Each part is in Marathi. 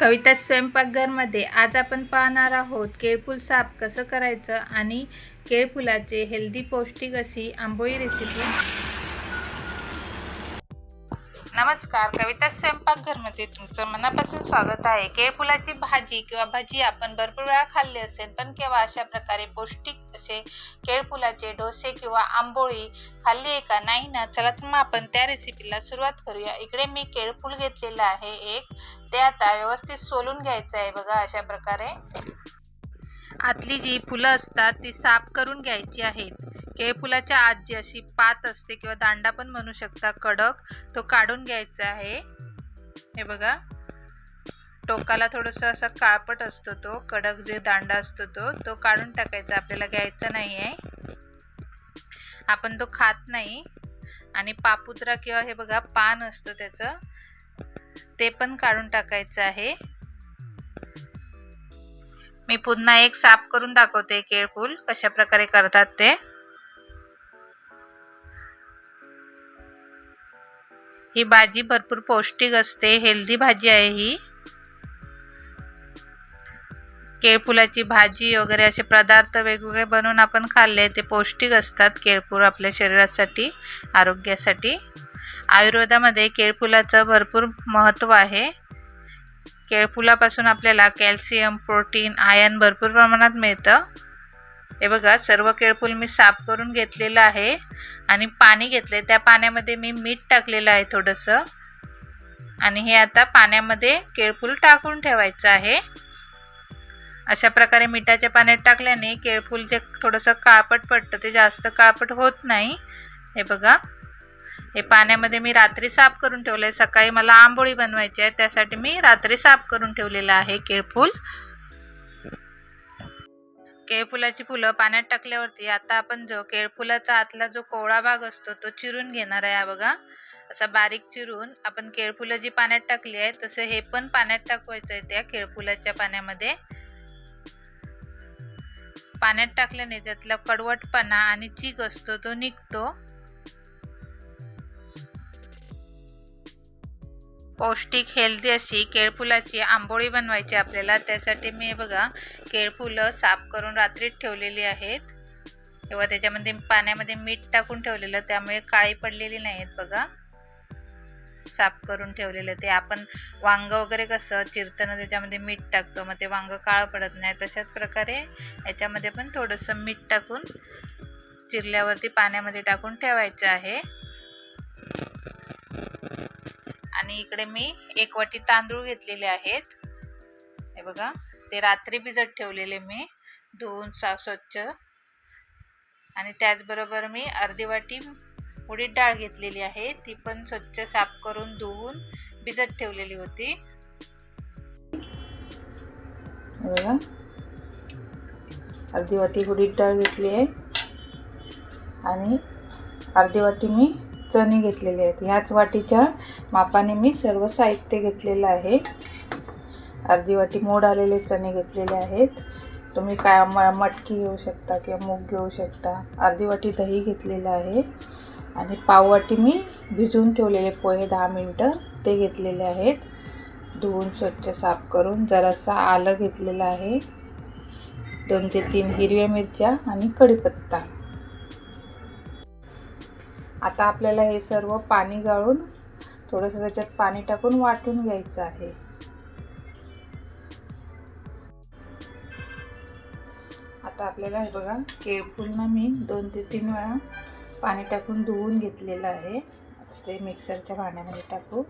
कविता स्वयंपाकघरमध्ये आज आपण पाहणार आहोत केळफूल साफ कसं करायचं आणि केळफुलाचे हेल्दी पौष्टिक अशी आंबोळी रेसिपी नमस्कार कविता स्वयंपाकघरमध्ये तुमचं मनापासून स्वागत आहे. केळफुलाची भाजी किंवा भाजी आपण भरपूर वेळा खाल्ली असेल पण केव्हा अशा प्रकारे पौष्टिक असे केळफुलाचे डोसे किंवा आंबोळी खाल्ली आहे का नाही ना चला तर मग आपण त्या रेसिपीला सुरुवात करूया. इकडे मी केळफूल घेतलेलं आहे एक. ते आता व्यवस्थित सोलून घ्यायचं आहे बघा अशा प्रकारे. आतली जी फुलं असतात ती साफ करून घ्यायची आहेत. केळफुलाच्या आत जी अशी पात असते किंवा दांडा पण म्हणू शकता कडक तो काढून घ्यायचा आहे. हे बघा. टोकाला थोडंसं असा काळपट असतो तो कडक जे दांडा असतो तो तो काढून टाकायचा आपल्याला घ्यायचा नाही आहे आपण तो खात नाही. आणि पापुद्रा किंवा हे बघा पान असतं त्याचं ते पण काढून टाकायचं आहे. मी पुन्हा एक साफ करून दाखवते केळफूल कशा प्रकारे करतात ते. ही भाजी भरपूर पौष्टिक असते हेल्दी भाजी आहे ही. केळफुलाची भाजी वगैरे असे पदार्थ वेगवेगळे बनवून आपण खाल्ले ते पौष्टिक असतात केळफूल आपल्या शरीरासाठी आरोग्यासाठी. आयुर्वेदामध्ये केळफुलाचं भरपूर महत्त्व आहे. केळफुलापासून आपल्याला कॅल्शियम प्रोटीन आयन भरपूर प्रमाणात मिळतं. हे बघा सर्व केळफूल मी साफ करून घेतलेलं आहे. आणि पाणी घेतले त्या पाण्यामध्ये मी मीठ टाकलेलं आहे थोडंसं. आणि हे आता पाण्यामध्ये केळफूल टाकून ठेवायचं आहे. अशा प्रकारे मिठाच्या पाण्यात टाकल्याने केळफूल जे थोडंसं काळपट पडतं ते जास्त काळपट होत नाही. हे बघा. हे पाण्यामध्ये मी रात्री साफ करून ठेवलं आहे सकाळी मला आंबोळी बनवायची आहे त्यासाठी मी रात्री साफ करून ठेवलेलं आहे केळफूल. केळफुलाची फुलं पाण्यात टाकल्यावरती आता आपण जो केळफुलाचा आतला जो कोवळा भाग असतो तो चिरून घेणार आहे बघा. असा बारीक चिरून आपण केळफुलं जी पाण्यात टाकली आहे तसं हे पण पाण्यात टाकवायचं आहे त्या केळफुलाच्या पाण्यामध्ये. पाण्यात टाकल्याने त्यातला कडवटपणा आणि चीक असतो तो निघतो. पौष्टिक हेल्दी अशी केळफुलाची आंबोळी बनवायची आपल्याला. त्यासाठी मी बघा केळफुलं साफ करून रात्रीत ठेवलेली आहेत. किंवा त्याच्यामध्ये पाण्यामध्ये मीठ टाकून ठेवलेलं त्यामुळे काळी पडलेली नाहीत बघा. साफ करून ठेवलेलं. ते आपण वांग वगैरे कसं चिरताना त्याच्यामध्ये मीठ टाकतो मग ते वांग काळं पडत नाही. तशाच प्रकारे याच्यामध्ये पण थोडंसं मीठ टाकून चिरल्यावरती पाण्यामध्ये टाकून ठेवायचं आहे. आणि इकडे मी एक वाटी तांदूळ घेतलेले आहेत. हे बघा ते रात्री भिजत ठेवलेले मी धुवून साफ स्वच्छ. आणि त्याचबरोबर मी अर्धी वाटी उडीद डाळ घेतलेली आहे ती पण स्वच्छ साफ करून धुवून भिजत ठेवलेली होती. बघा. अर्धी वाटी उडीद डाळ घेतली आहे. आणि अर्धी वाटी मी चणे घेतलेले आहेत. ह्याच वाटीच्या मापाने मी सर्व साहित्य घेतलेलं आहे. अर्धी वाटी मोड आलेले चणे घेतलेले आहेत. तुम्ही काय म मटकी घेऊ शकता किंवा मूग घेऊ शकता. अर्धी वाटी दही घेतलेलं आहे. आणि पाववाटी मी भिजवून ठेवलेले पोहे दहा मिनटं ते घेतलेले आहेत. धुवून स्वच्छ साफ करून जरासा आलं घेतलेलं आहे. दोन ते तीन हिरव्या मिरच्या आणि कढीपत्ता. आता आपल्याला हे सर्व पाणी गाळून थोडंसं त्याच्यात पाणी टाकून वाटून घ्यायचं आहे. आता आपल्याला हे बघा केळफूलनं मी दोन ते तीन वेळा पाणी टाकून धुवून घेतलेलं आहे. ते मिक्सरच्या भांड्यामध्ये टाकू.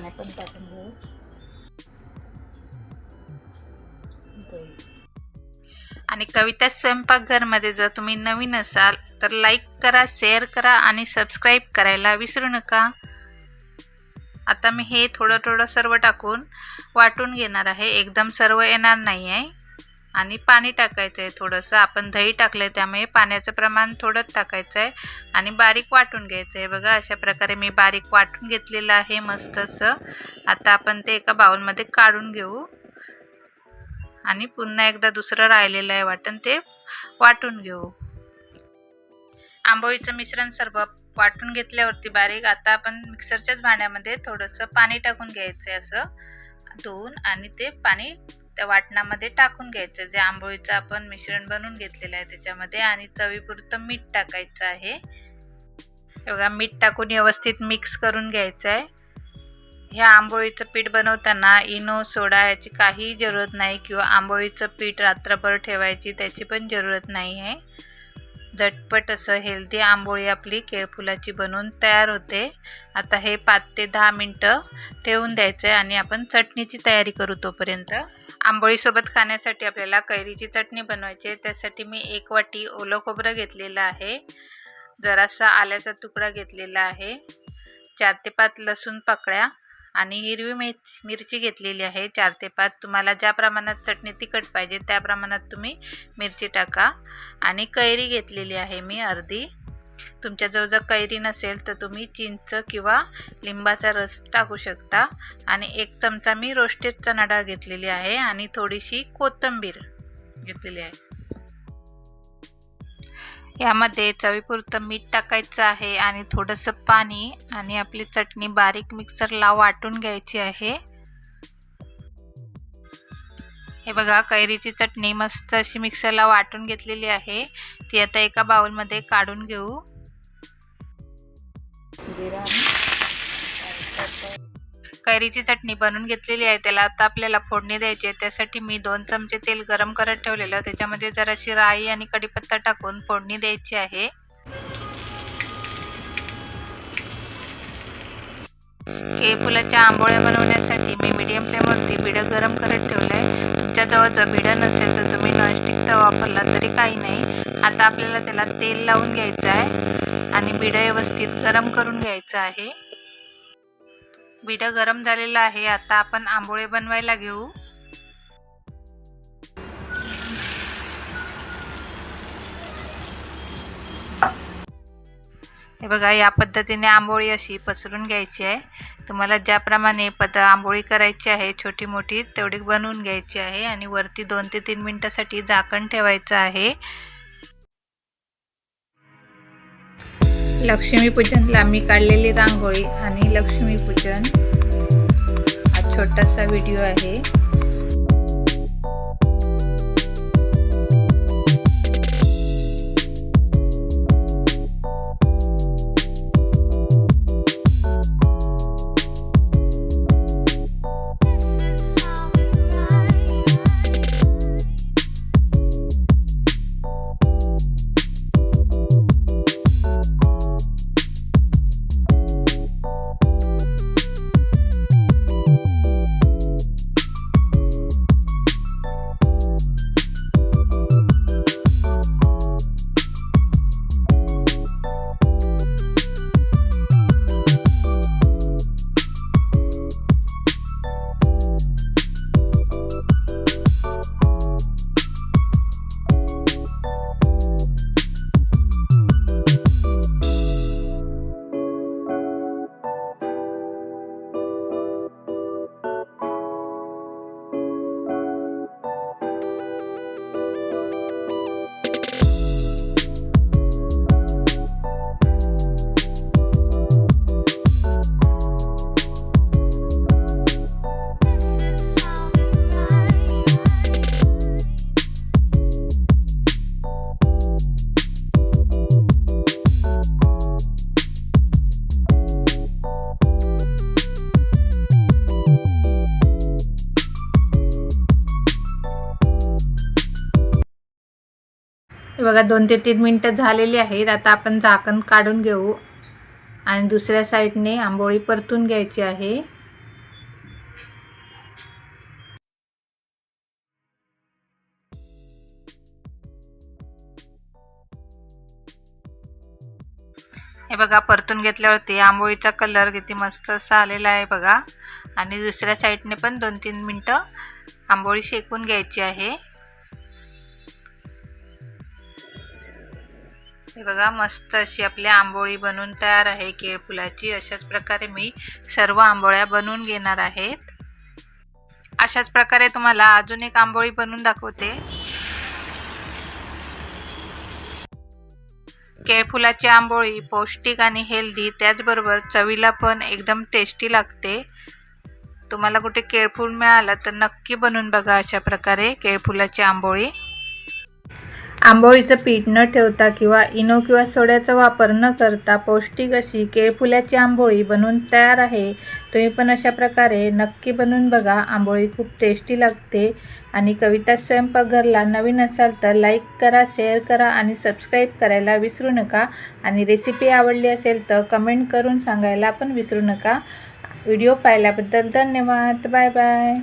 चणे पण टाकून घेऊ आणि कविता स्वयंपाकघरमध्ये जर तुम्ही नवीन असाल तर लाईक करा शेअर करा आणि सबस्क्राईब करायला विसरू नका. आता मी हे थोडं थोडं सर्व टाकून वाटून घेणार आहे. एकदम सर्व येणार नाही आहे आणि पाणी टाकायचं आहे थोडंसं. आपण दही टाकलं आहे त्यामुळे पाण्याचं प्रमाण थोडंच टाकायचं आहे आणि बारीक वाटून घ्यायचं आहे बघा अशा प्रकारे मी बारीक वाटून घेतलेलं आहे मस्त असं आता आपण ते एका बाउलमध्ये काढून घेऊ. आणि पुन्हा एकदा दुसरं राहिलेलं आहे वाटण ते वाटून घेऊ. आंबोळीचं मिश्रण सर्व वाटून घेतल्यावरती बारीक आता आपण मिक्सरच्याच भांड्यामध्ये थोडंसं पाणी टाकून घ्यायचं आहे असं. धुवून आणि ते पाणी त्या वाटणामध्ये टाकून घ्यायचं. जे आंबोळीचं आपण मिश्रण बनवून घेतलेलं आहे त्याच्यामध्ये आणि चवीपुरतं मीठ टाकायचं आहे. बघा मीठ टाकून व्यवस्थित मिक्स करून घ्यायचं आहे. ह्या आंबोळीचं पीठ बनवताना इनो सोडा याची काहीही जरूरत नाही किंवा आंबोळीचं पीठ रात्रभर ठेवायची त्याची पण जरूरत नाही आहे. झटपट असं हेल्दी आंबोळी आपली केळफुलाची बनवून तयार होते. आता हे पाच ते दहा मिनटं ठेवून द्यायचं आहे आणि आपण चटणीची तयारी करू तोपर्यंत. आंबोळीसोबत खाण्यासाठी आपल्याला कैरीची चटणी बनवायची आहे. त्यासाठी मी एक वाटी ओलं खोबरं घेतलेलं आहे. जरासा आल्याचा तुकडा घेतलेला आहे. चार ते पाच लसूण पकड्या आणि हिरवी मिर मिरची घेतलेली आहे. चार ते पाच. तुम्हाला ज्या प्रमाणात चटणी तिखट पाहिजे त्या प्रमाणात तुम्ही मिरची टाका. आणि कैरी घेतलेली आहे मी अर्धी. तुमच्याजवळ जर कैरी नसेल तर तुम्ही चिंच किंवा लिंबाचा रस टाकू शकता. आणि एक चमचा मी रोस्टेड चणा डाळ घेतलेली आहे. आणि थोडीशी कोथिंबीर घेतलेली आहे. यामध्ये चवीपुरतं मीठ टाकायचं आहे आणि थोडंसं पाणी आणि आपली चटणी बारीक मिक्सरला वाटून घ्यायची आहे. हे बघा कैरीची चटणी मस्त अशी मिक्सरला वाटून घेतलेली आहे. ती आता एका बाउलमध्ये काढून घेऊ. कैरीची चटणी बनवून घेतलेली आहे. त्याला आता आपल्याला फोडणी द्यायची आहे. त्यासाठी मी दोन चमचे तेल गरम करत ठेवलेलं त्याच्यामध्ये जराशी राई आणि कढीपत्ता टाकून फोडणी द्यायची आहे. केळफुलाच्या आंबोळ्या बनवण्यासाठी मी मीडियम फ्लेमवरती बिडं गरम करत ठेवलं आहे तुमच्याजवळ जर बिडं नसेल तर तुम्ही नॉनस्टिक वापरला तरी काही नाही. आता आपल्याला त्याला तेल लावून घ्यायचं आहे. आणि बिडं व्यवस्थित गरम करून घ्यायचं आहे. बिडं गरम झालेलं आहे. आता आपण आंबोळे बनवायला घेऊ. हे बघा या पद्धतीने आंबोळी अशी पसरून घ्यायची आहे. तुम्हाला ज्याप्रमाणे पद आंबोळी करायची आहे छोटी मोठी तेवढी बनवून घ्यायची आहे. आणि वरती दोन ते तीन मिनटासाठी झाकण ठेवायचं आहे. लक्ष्मीपूजनला मी काढलेली रांगोळी आणि लक्ष्मीपूजन. हा छोटासा व्हिडिओ आहे. बघा दोन ते तीन मिनटं झालेली आहेत. आता आपण झाकण काढून घेऊ. आणि दुसऱ्या साईडने आंबोळी परतून घ्यायची आहे. हे बघा परतून घेतल्यावरती आंबोळीचा कलर किती मस्त असा आलेला आहे बघा. आणि दुसऱ्या साईडने पण दोन तीन मिनटं आंबोळी शेकून घ्यायची आहे. हे बघा मस्त अशी आपली आंबोळी बनवून तयार आहे केळफुलाची अशाच प्रकारे मी सर्व आंबोळ्या बनवून घेणार आहेत अशाच प्रकारे तुम्हाला अजून एक आंबोळी बनवून दाखवते. केळफुलाची आंबोळी पौष्टिक आणि हेल्दी त्याचबरोबर चवीला पण एकदम टेस्टी लागते. तुम्हाला कुठे केळफूल मिळालं तर नक्की बनवून बघा अशा प्रकारे केळफुलाची आंबोळी. आंबोळीचं पीठ न ठेवता किंवा इनो किंवा सोड्याचा वापर न करता पौष्टिक अशी केळफुल्याची आंबोळी बनवून तयार आहे. तुम्ही पण अशा प्रकारे नक्की बनवून बघा. आंबोळी खूप टेस्टी लागते आणि कविता स्वयंपाकघरला नवीन असाल तर लाईक करा शेअर करा आणि सबस्क्राईब करायला विसरू नका. आणि रेसिपी आवडली असेल तर कमेंट करून सांगायला पण विसरू नका. व्हिडिओ पाहिल्याबद्दल धन्यवाद. Bye bye.